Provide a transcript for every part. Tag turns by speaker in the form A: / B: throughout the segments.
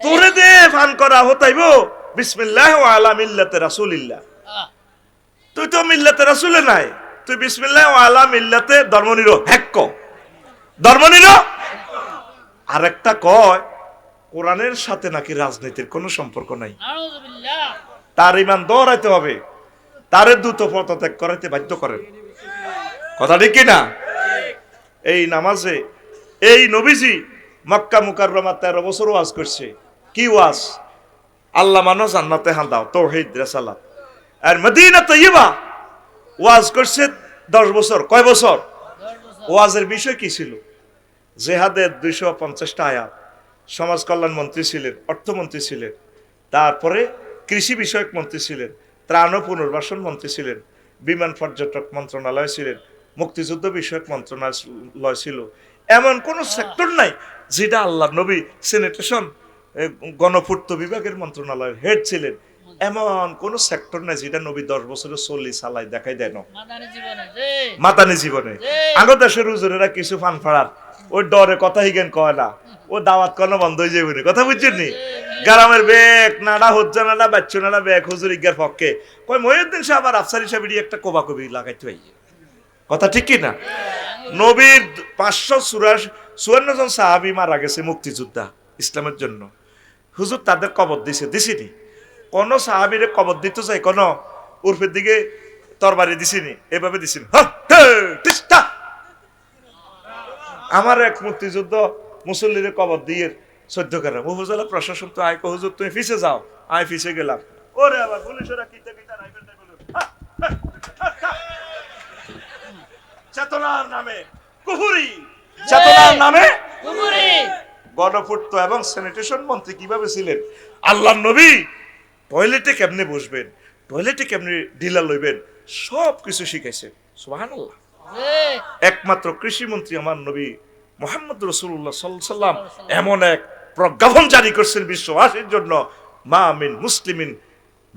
A: তোরে দে ফান করা হতাইব? বিসমিল্লাহ ওয়া আলা মিল্লাতে রাসূলিল্লাহ। তুই তো মিল্লাতে রাসূলে নাই। তুই বিসমিল্লাহ ওয়া আলা মিল্লাতে ধর্মনির। হ্যাক ধর্মনির? আরেকটা কয় কোরআনের সাথে নাকি রাজনীতির কোনো সম্পর্ক নাই। তার ইমান দৌড়াইতে হবে। তারে দ্রুত পদত্যাগ করাইতে বাধ্য করেন। কথা ঠিক কিনা? এই নামাজে এই নবীজি মক্কা মুকাররমা তেরো বছর ওয়াজ করছে। কি ওয়াজ? আল্লাহ মানো জান্নাতে হান দাও তৌহিদ রেসালাত। আর মদিনা তৈবা ওয়াজ করছে দশ বছর। কয় বছর? ওয়াজের বিষয় কি ছিল? জেহাদের দুইশো পঞ্চাশটা আয়াত। সমাজ কল্যাণ মন্ত্রী ছিলেন অর্থমন্ত্রী ছিলেন। তারপরে কৃষি বিষয়ক মন্ত্রী ছিলেন ত্রাণ ও পুনর্বাসন মন্ত্রী ছিলেন বিমান পর্যটক মন্ত্রণালয় ছিলেন মুক্তিযুদ্ধ বিষয়ক মন্ত্রণালয় ছিল। এমন কোন সেক্টর নাই যেটা আল্লাহ নবী স্যানিটেশন এ, গণপূর্ত বিভাগের মন্ত্রণালয়ের হেড ছিলেন। এমন কোন সেক্টর নাই যেটা নবী দশ বছরের চল্লিশ সালাই দেখাই দেয় না। মাতানি জীবনে
B: জি।
A: আগো দেশের হুজুরেরা কিছু ফান ফাড়ার ওই ডরে কথা হিগেন কয় না। ও দাওয়াত কোনো বন্ধ হয়ে যাবে কথা বুঝছেন নি? গ্রামের বেগ নাড়া হজ্জা নাড়া বাচ্চু নাড়া বেগ হুজুর ইজ্ঞার পক্ষে। কয় মহিউদ্দিন সাহেব আর আফসারি সাহেব একটা কোবা কবি লাগাইতে পাই কথা ঠিক কি না? নবীর পাঁচশো চুরাশি চুয়ান্ন জন সাহাবি মারা গেছে মুক্তিযোদ্ধা ইসলামের জন্য। হুজুর তাদের কবর দিছে দিছিনি। কোন সাহাবিরে কবর দিতে চাই কোন উর্ফের দিকে তরবারি দিছিনি এভাবে দিছিনি। হা, হে, আমার এক মুক্তিযুদ্ধ মুসল্লিরে কবর দিয়ে সহ্য করাম উপজেলা প্রশাসন তো আয় হুজুর তুমি ফিসে যাও। আয় ফিসে গেলাম। ওরে আবার পুলিশেরা কিতা কিতা রাইফেল টাইফেল হা, হা, হা, হা। চেতনার নামে কুহুরি। চেতনার নামে?
B: কুমুরি
A: গণপূর্ত এবং স্যানিটেশন মন্ত্রী কীভাবে ছিলেন? আল্লাহ নবী টয়লেটে কেমনে বসবেন? টয়লেটে কেমনে ডিলা লইবেন? সব কিছু শিখাইছেন সুবাহান আল্লাহ একমাত্র কৃষি মন্ত্রী আমার নবী মোহাম্মদ রসুল্লাহ সাল্লাম এমন এক প্রজ্ঞাপন জারি করছেন বিশ্ববাসীর জন্য। মা মিন মুসলিমিন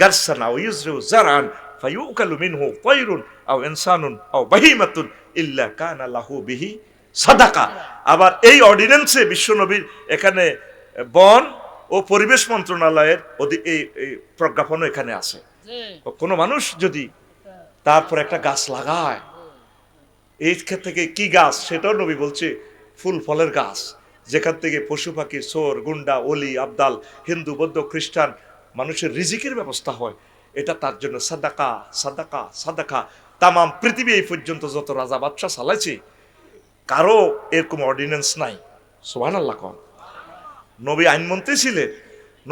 A: গারসানা ও ইউজরু জারান ফায়ুকালু মিনহু তায়রুন আও ইনসানুন আও বাহিমাতুন ইল্লা কানা লাহু বিহি সাদাকা। আবার এই অর্ডিন্যান্সে বিশ্বনবীর এখানে বন ও পরিবেশ মন্ত্রণালয়ের এই প্রজ্ঞাপনও এখানে আছে। কোনো মানুষ যদি তারপর একটা গাছ লাগায় এই ক্ষেত্র থেকে কি গাছ সেটাও নবী বলছে ফুল ফলের গাছ। যেখান থেকে পশু পাখি সোর গুন্ডা অলি আবদাল হিন্দু বৌদ্ধ খ্রিস্টান মানুষের রিজিকের ব্যবস্থা হয়। এটা তার জন্য সাদাকা সাদাকা সাদাকা। তামাম পৃথিবী এই পর্যন্ত যত রাজা বাদশাহ চালাইছে কারও এরকম অর্ডিন্যান্স নাই। সোহান আল্লাহ কন। নবী আইনমন্ত্রী ছিলেন,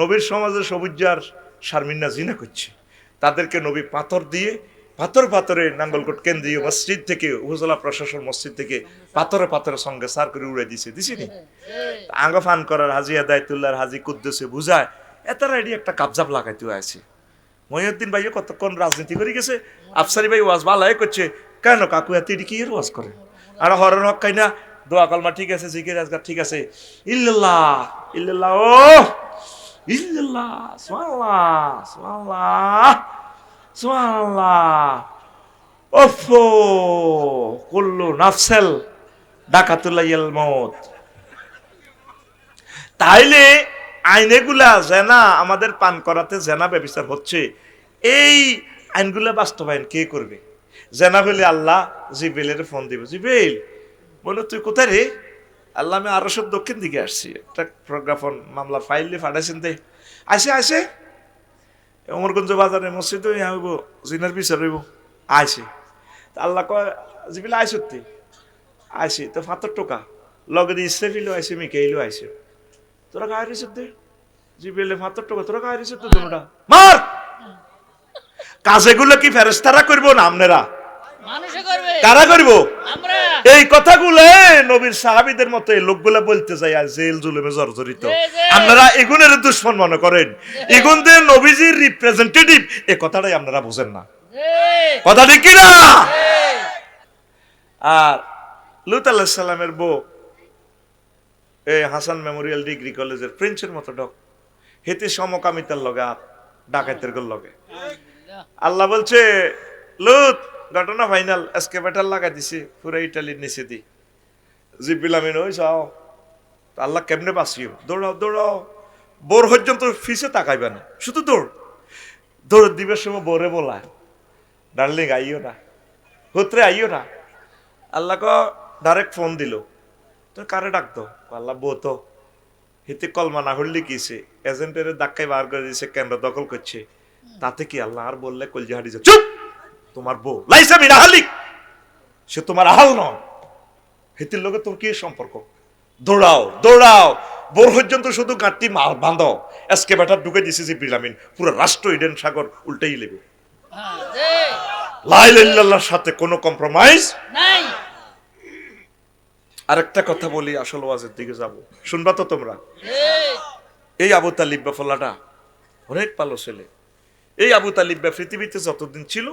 A: নবীর সমাজে সবুজার শারমিন্না জিনা করছে। তাদেরকে নবী পাথর দিয়ে, পাথর পাথরে নাঙ্গলকোট কেন্দ্রীয় মসজিদ থেকে, উপজেলা প্রশাসন মসজিদ থেকে পাথরে পাথরের সঙ্গে সার করে উড়ে দিছে দিছিনি
B: যে
A: আঙ্গ ফান করার হাজি আদায়তুল্লাহর হাজি কুদ্দুসে বুঝায় এতারা এটি একটা কাবজাব লাগাইতে আছে মহিউদ্দিন ভাইও কতক্ষণ রাজনীতি করে গেছে, আফসারি ভাই ওয়াজ ভালাই করছে, কেন কাকু এত এটি কি ওয়াজ করে? আর হরণ হক খাই না। দোয়া কলমা ঠিক আছে, জিকির আজকার ঠিক আছে। ইল্লাল্লাহ ইল্লাল্লাহ, ও, ইল্লাল্লাহ, সুবহানাল্লাহ সুবহানাল্লাহ সুবহানাল্লাহ। ওফো, কুল্লু নাফসেল ডাকাতুল্লাহ মত তাইলে আইনেগুলা জেনা, আমাদের পান করাতে জেনা ব্যবচার হচ্ছে। এই আইনগুলা বাস্তবায়ন কে করবে? জেনা হলে আল্লাহ জিবেলের ফোন দিব জিবেল বলো, তুই কোথায় রে? আল্লাহ, আমি আরও সব দক্ষিণ দিকে আসছি। একটা প্রজ্ঞাপন মামলা ফাইল ফাটাইছেন দে আসে আসে। অমরগঞ্জ বাজারে মসজিদ হইব, জিনার বিচার হইব। আইসে আল্লাহ কয় জিবিল আইসতি আইসি তো ফাতর টোকা। লগে দিয়ে ইসরাফিলও আইসে মিকাইলও আইসে তোরা গায়ে রেছে দে জিবিলে ফাতর টোকা, তোরা গায়ে রেছে তো তোমরা? মার! কাজেগুলো কি ফেরেস্তারা করব না
B: করবে
A: কারা করব? এই কথাগুলো নবীর সাহাবিদের মতো এই লোকগুলা বলতে চাই আর জেল জুলুমে জর্জরিত। আপনারা এগুনের দুশ্মন মনে করেন। এগুনদের নবীজির রিপ্রেজেন্টেটিভ এ কথাটাই আপনারা বুঝেন না। কথা ঠিক কিনা? আর লুত আল্লাহ সাল্লামের বউ এই হাসান মেমোরিয়াল ডিগ্রি কলেজের প্রিন্সের মতো ডক হেতে সমকামিতার লগে আর ডাকাতের লগে। আল্লাহ বলছে লুত ঘটনা ফাইনাল এসকেভেটার লাগাই দিছি, পুরো ইটালির নিচে দি। জিপিলামিন ওই যাও। আল্লাহ কেমনে বাঁচিও? দৌড়াও দৌড়াও। বোর পর্যন্ত ফিসে তাকাইবে না। শুধু দৌড়। দৌড় দিবের সময় বোরে বলা। ডার্লিং আইও না। হুতরে আইও না। আল্লাহ ক ডাইরেক্ট ফোন দিল। তো কারে ডাকতো? আল্লাহ, বউ তো। হিতে কলমা না হল্লি কিছে এজেন্টের ধাক্কায় বার করে দিয়েছে কেন্দ্র দখল করছে। তাতে কি আল্লাহ আর বললে কলজি হাঁটি চুপ! তোমার বউ। লাইসা মিনা হালিক। সে তোমার আহাল নয় হিতির লোকে তোর কি সম্পর্ক? দৌড়াও দৌড়াও। বোর পর্যন্ত শুধু গাঁটটি মাল বাঁধো। এসকে বেটার ঢুকে দিছে যে বিলামিন পুরো রাষ্ট্র ইডেন সাগর উল্টেই লেবে।
B: হ্যাঁ
A: লাইলাল্লাহর সাথে কোনো কম্প্রোমাইজ
B: নাই।
A: আরেকটা কথা বলি আসল ওয়াজের দিকে যাব। শুনবা তো তোমরা? এই আবু তালিব বা ফলাটা অনেক ভালো ছেলে। এই আবু তালিব বা পৃথিবীতে যতদিন ছিল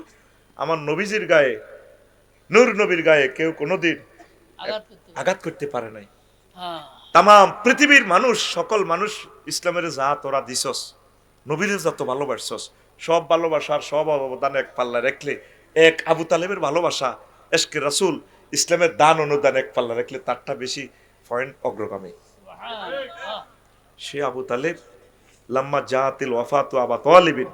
A: আমার নবীজির গায়ে নূর নবীর গায়ে কেউ কোনোদিন
B: আঘাত করতে
A: পারে নাই।
B: হ্যাঁ।
A: তাম পৃথিবীর মানুষ সকল মানুষ ইসলামের যা তোরা দিছস। নবীর যত ভালোবাসছস সব ভালোবাসার সব অবদান এক পাল্লা রাখলে এক আবু তালেবের ভালোবাসা এসকে রাসুল ইসলামের দান অনুদান এক পাল্লা রাখলে তারটা বেশি পয়েন্ট অগ্রগামী। সে আবু তালেব লাম্মা জাতিল ওয়াফাত আবা তালিবিন।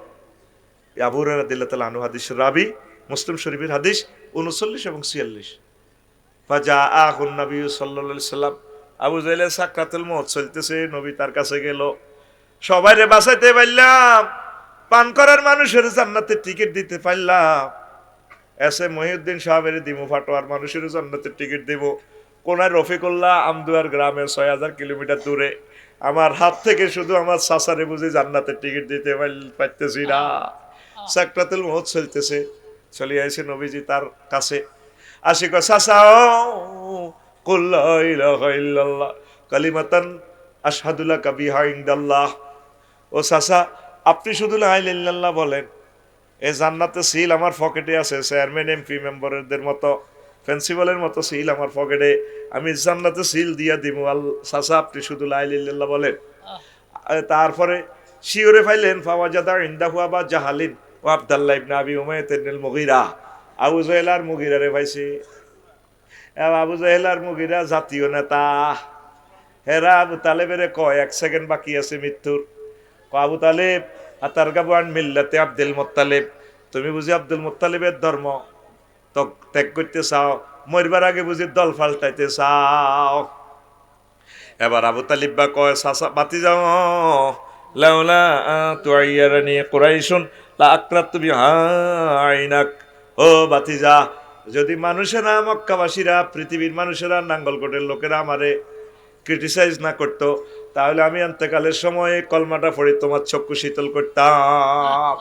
A: আবু হুরায়রা দিল্লাহ আনু হাদিস রাবি মুসলিম শরীফের হাদিস উনচল্লিশ এবং ছিয়াল্লিশ। ফাজা আহুন নবী সাল্লাল্লাহু সাল্লাম। আবু জাইলে সাকরাতুল মউত চলতেছে, নবী তার কাছে গেল। সবাই রে বাঁচাইতে পারলাম, পান করার মানুষের জান্নাতের টিকিট দিতে পারলাম। এসে মহিউদ্দিন সাহেবের দিমু ফাটোয়ার মানুষের জান্নাতের টিকিট দিব কোনায় রফিকুল্লাহ আমদুয়ার গ্রামে ছয় হাজার কিলোমিটার দূরে। আমার হাত থেকে শুধু আমার সাসারে বুঝে জান্নাতের টিকিট দিতে পার- পারতেছি না। সাকরাতুল মহৎ চলতেছে। চলে আইছে নবীজি তার কাছে। আসি কালিমাতান আশহাদুল্লাহ কাবিহা ইনদাল্লাহ। ও সাসা আপনি শুধু লা ইলাহা বলেন। এই জান্নাতে সিল আমার পকেটে আছে চেয়ারম্যান এমপি মেম্বারদের মতো প্রিন্সিপালের মতো সিল আমার পকেটে। আমি জান্নাতে সিল দিয়া দিব আল সাসা আপনি শুধু লাইলিল্লাহ বলেন। তারপরে শিওরে ফাইলেন ফাওয়াজাদা ইন্দাহু আবা জাহালিন। ও আব্দাল্লাহ ইবনে আবি উমাইয়াত ইবনুল মুগীরা আবু জাহেলার মুগীরারে পাইছে এ আবু জাহেলার মুগীরা জাতীয় নেতা। হেরা আবু তালেবেরে কয়, এক সেকেন্ড বাকি আছে মৃত্যুর। আবু তালেব, আতার গাবান মিল্লাতে আব্দুল মোত্তালেব। তুমি বুঝি আব্দুল মোত্তালেবের ধর্ম। ত্যাগ- করতে চাও, মরবার আগে বুঝি দল পাল্টাইতে চাও। এবার আবু তালিব বা কয়, সাসা বাতি যাও লাউলা তুয়াইয়ারানি কুরাইশুন লা আকরাতু বিহাইনাক ও বাতি যা যদি মানুষেরা মক্কাবাসীরা পৃথিবীর মানুষেরা নাঙ্গলকোটের লোকেরা আমারে ক্রিটিসাইজ না করতো তাহলে আমি অন্তকালের সময় কলমাটা পড়ে তোমার চক্ষু শীতল করতাম।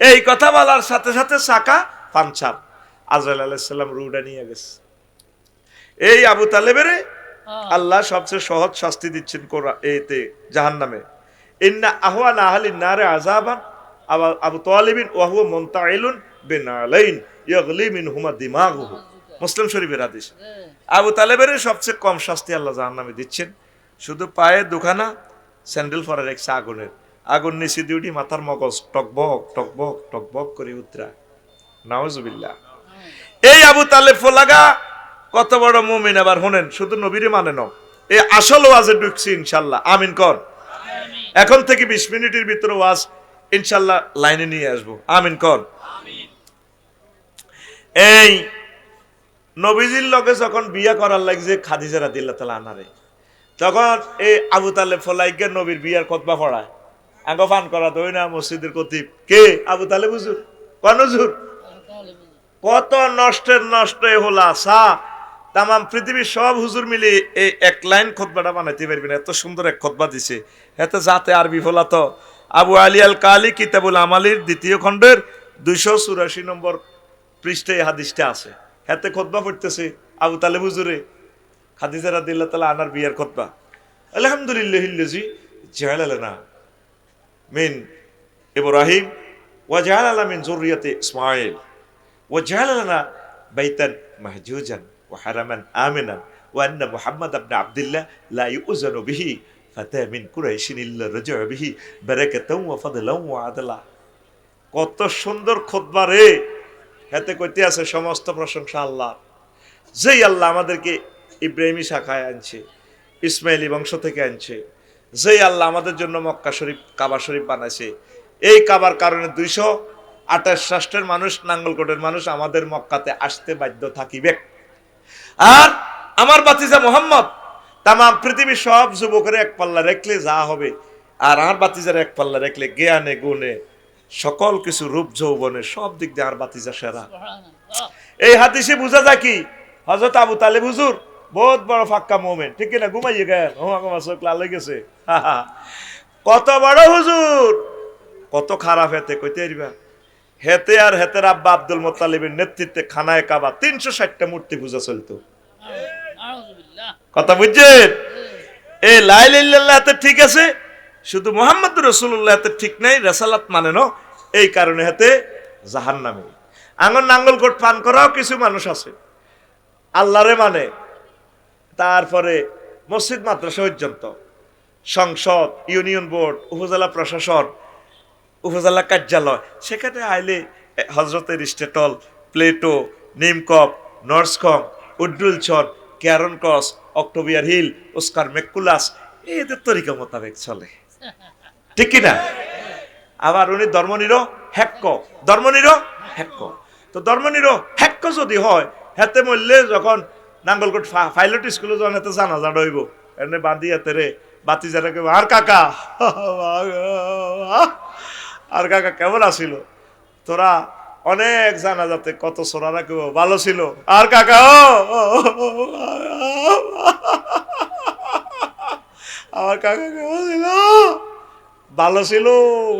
A: এই কথা বলার সাথে সাথে সাকা পাঞ্চার আজরাইল আলাইসাল্লাম রুডা নিয়ে গেছে। এই আবু তালেবেরে আল্লাহ সবচেয়ে সহজ শাস্তি দিচ্ছেন কোরআ- এতে জাহান নামে ইন্না আহওয়ান আহলি নারে আযাবান আবা আবু তালিবিন ওয়া হুয়া মুনতাইলুন বিনালাইন ইয়াগলি মিনহুমা দিমাগুহু মুসলিম শরীফের হাদিস আবু তালেবের সবচেয়ে কম শাস্তি আল্লাহ জাহান নামে দিচ্ছেন। শুধু পায়ে দুখানা স্যান্ডেল পরে রেখেছে আগুনের। আগুন নিচে দিউটি মাথার মগজ টকবক টকবক টকবক করে উতরা। নাওজুবিল্লাহ এই আবু তালেব ফোলাগা কত বড় মুমিন আবার শোনেন শুধু নবীরে মানে ন এই আসল ওয়াজে ঢুকছি ইনশাল্লাহ। আমিন কর। এখন থেকে বিশ মিনিটের ভিতরে ওয়াজ ইনশাল্লাহ লাইনে নিয়ে আসব। আমিন কর এই নবীজির লগে যখন বিয়া করার লাগছে খাদিজা রাদিল্লাহ তালা আনারে তখন এই আবু তালে ফলাইকে নবীর বিয়ার খতবা পড়ায়। আগ পান করা দই না মসজিদের কতিব কে? আবু তালেব হুজুর? কোন হুজুর? কত নষ্টের নষ্ট হলা সা তামাম পৃথিবীর সব হুজুর মিলে এই এক লাইন খোদবাটা বানাইতে পারবি না। এত সুন্দর এক খোদবা দিছে। এতে যাতে আর বিফলাত তো। আবু আলী আল কালি কিতাবুল আমালির দ্বিতীয় খণ্ডের দুইশো চুরাশি নম্বর পৃষ্ঠে হাদিসটা আছে। হেতে খোদবা পড়তেছে আবু তালে হুজুরে। খাদিজা রাদিল্লা তালা আনার বিয়ার খোদবা। আলহামদুলিল্লাহিল্লাজি জাহালালানা মিন ইব্রাহিম ওয়া জাহালালা মিন জুরিয়াতে ইসমাইল ওয়া জাহালালানা বাইতান মাহজুজান। وحرما آمنا وأن محمد بن عبد الله لا يؤذن به فتى من قريش إلا رجع به بركة وفضلا وعدلا কত সুন্দর খোদবা রে হাতে কইতে আছে সমস্ত প্রশংসা আল্লাহ যেই আল্লাহ আমাদেরকে ইব্রাহিমী শাখায় আনছে ইসমাইলি বংশ থেকে আনছে যেই আল্লাহ আমাদের জন্য মক্কা শরীফ কাবা শরীফ বানাইছে এই কাবার কারণে দুইশো আঠাশ রাষ্ট্রের মানুষ নাঙ্গলকোটের মানুষ আমাদের মক্কাতে আসতে বাধ্য থাকিবে আর আমার বাতিজা মোহাম্মদ তাম পৃথিবীর সব যুবকের এক পাল্লা রেখলে যা হবে। আর আমার বাতিজার এক পাল্লা রেখলে জ্ঞানে গুণে সকল কিছু রূপ যৌবনে সব দিক দিয়ে আর বাতিজা সেরা। এই হাদিসে বোঝা যায় কি? হজরত আবু তালেব হুজুর বহুত বড় ফাক্কা মোমেন। ঠিক না ঘুমাইয়ে গেল। আমার চোখ লাল গেছে। কত বড় হুজুর! কত খারাপ হেতে কইতে পারবা? হেতে আর হেতের আব্বা আব্দুল মোত্তালিবের নেতৃত্বে খানায় কাবা তিনশো ষাটটা মূর্তি পূজা চলতো। কথা বুঝছেন? এই লাইল্লাহ হাতে ঠিক আছে, শুধু মোহাম্মদ রসুল্লাহ হাতে ঠিক নাই, রেসালাত মানে ন, এই কারণে হাতে জাহান নামে আঙন নাঙ্গলকোট পান করাও কিছু মানুষ আছে। আল্লাহরে মানে। তারপরে মসজিদ মাদ্রাসা পর্যন্ত। সংসদ, ইউনিয়ন বোর্ড, উপজেলা প্রশাসন উপজেলা কার্যালয় সেখানে আইলে হজরতের স্টেটল প্লেটো নিমকপ নর্সকম উড্ডুলছন ক্যারন ক্রস অক্টোবিয়ার হিল ওস্কার মেকুলাস এদের তরিকা মোতাবেক চলে ঠিক কি না আবার উনি ধর্মনির হ্যাক্ক ধর্মনির হ্যাক্ক তো ধর্মনির হ্যাক্ক যদি হয় হাতে মরলে যখন নাঙ্গলকোট পাইলট স্কুলে যখন হাতে জানাজা রইব এনে বাঁধি হাতে রে বাতি যারা আর কাকা আর কাকা কেমন আসিল তোরা অনেক জানা যাতে কত সোনারা কেউ ভালো ছিল আর কাকা ও আমার কাকা কেমন ছিল ভালো ছিল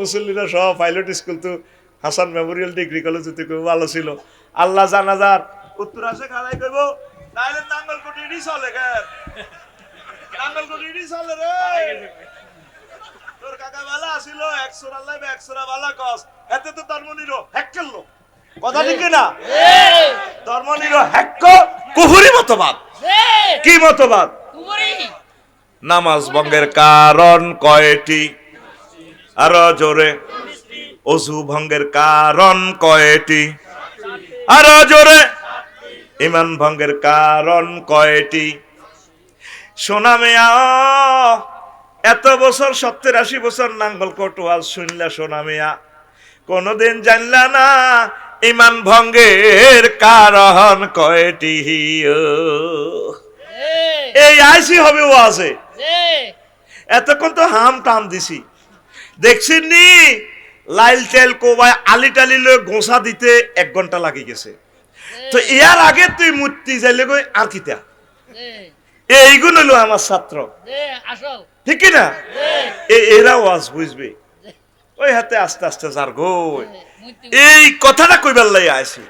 A: মুসল্লিরা সব পাইলট স্কুল তো হাসান মেমোরিয়াল ডিগ্রি কলেজ তো খুব ভালো ছিল আল্লাহ জানাজার উত্তর আসে খালাই করব নাইলে নাঙ্গল কোটি চলে নাঙ্গল কোটি চলে রে তোর কাকা ভালো আসিল একশো আল্লাহ একশোরা ভালো কস। এতে তো কথা ঠিক না ধর্ম কুহুরি মতবাদ। কি মতবাদ? নামাজ ভঙ্গের কারণ কয়টি? আরও জোরে, অজু ভঙ্গের কারণ কয়টি? আরও জোরে ইমান ভঙ্গের কারণ কয়টি? সোনা মেয়া এত বছর সত্তর আশি বছর নাঙ্গল কটোয়াল শুনলা সোনা মেয়া। কোনদিন জানলা না ইমান ভঙ্গের কারণ কয়টি
B: এই
A: আইসি হবে ও আছে এতক্ষণ তো হাম টাম দিছি। দেখছেন নি লাইল তেল কোবাই আলি টালি লয়ে গোসা দিতে এক ঘণ্টা লাগি গেছে। তো ইয়ার আগে তুই মূর্তি যাইলে গই আর কিতা?
B: এই
A: এইগুলো হলো আমার ছাত্র।
B: আসল
A: ঠিক কিনা? এরা ওয়াজ বুঝবে। ওই হাতে আস্তে আস্তে যার
B: গো।
A: এই কথাটা কইবার লাই আইছি।